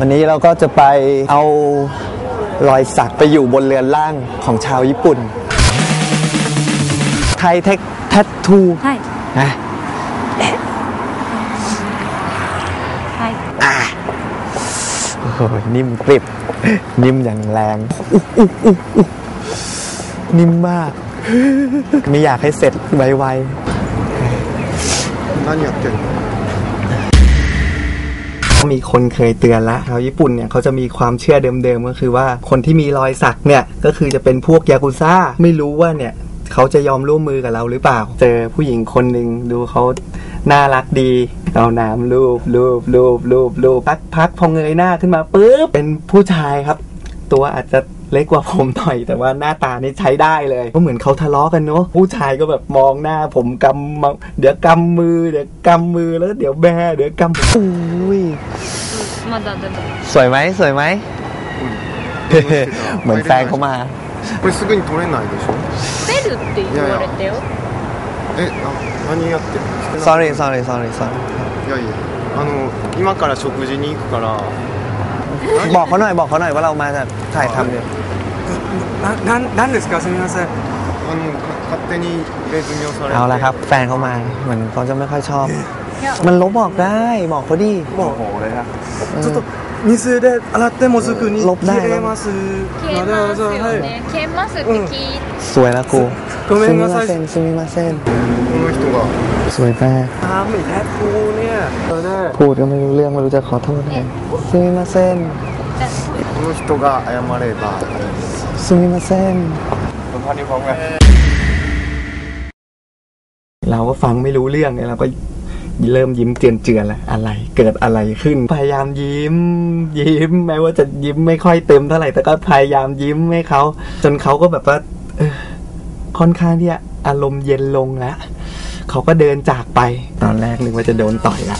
วันนี้เราก็จะไปเอารอยสักไปอยู่บนเรือนร่างของชาวญี่ปุ่น ไทยเทคแทททู はい นะ はい อ่ะโอ้โหนิ่มกริบ นิ่มอย่างแรงอุ๊อุ๊อุ๊อุ๊นิ่มมาก ไม่อยากให้เสร็จไวๆ 何やってんの มีคนเคยเตือนละชาวญี่ปุ่นเนี่ยเขาจะมีความเชื่อเดิมๆก็คือว่าคนที่มีรอยสักเนี่ยก็คือจะเป็นพวกยากุซ่าไม่รู้ว่าเนี่ยเขาจะยอมร่วมมือกับเราหรือเปล่า เจอผู้หญิงคนหนึ่งดูเขาน่ารักดี เอาน้ำรูปรูปรูปรูปรูปพักพักพอเงยหน้าขึ้นมาปุ๊บเป็นผู้ชายครับ ตัวอาจจะ เล็กกว่าผมหน่อย แต่ว่าหน้าตานี่ใช้ได้เลยก็เหมือนเขาทะเลาะกันเนาะผู้ชายก็แบบมองหน้าผมกำมาเดี๋ยวกำมือเดี๋ยวกำมือแล้วเดี๋ยวแบเดี๋ยวกำอุ้ย まだでも สวยไหมสวยไหม เหมือนแฟนเขามา これすぐに取れないでしょ捨てるって言われてよえな何やってるの sorry sorry sorry sorry いやいやあの今から食事に行くから บอกเขาหน่อยบอกเขาหน่อยว่าเรามาจากถ่ายทำเนี่ย ななんなんですかすみませんあのか勝手に入れ墨をされて เอาละครับ แฟนเขามาเหมือนเขาจะไม่ค่อยชอบ いや มันลบบอกได้บอกเขาดิ もう โอ้โหเลยครับ ちょっと水で洗ってもすぐにロッダイ切れます消えますよね消えますって聞い สวยแล้วกู ごめんなさい ซึมิมาเซนซึมิมาเซน この人が สวยมาก ทำอีกแทบกูเนี่ยเออได้ พูดก็ไม่รู้เรื่องไม่รู้จะขอโทษไงซึมิมาเซน この人が謝れば ซึมิมาเซน คุณพ่อนี่พร้อมกัน เราก็ฟังไม่รู้เรื่องไงเราก็ เริ่มยิ้มเจือนเจือนๆแล้วอะไร เกิดอะไรขึ้น พยายามยิ้ม ยิ้มแม้ว่าจะยิ้มไม่ค่อยเต็มเท่าไหร่แต่ก็พยายามยิ้มให้เขาจนเขาก็แบบว่าค่อนข้างที่อารมณ์เย็นลงแล้วเขาก็เดินจากไปตอนแรกนึกว่าจะโดนต่อยละ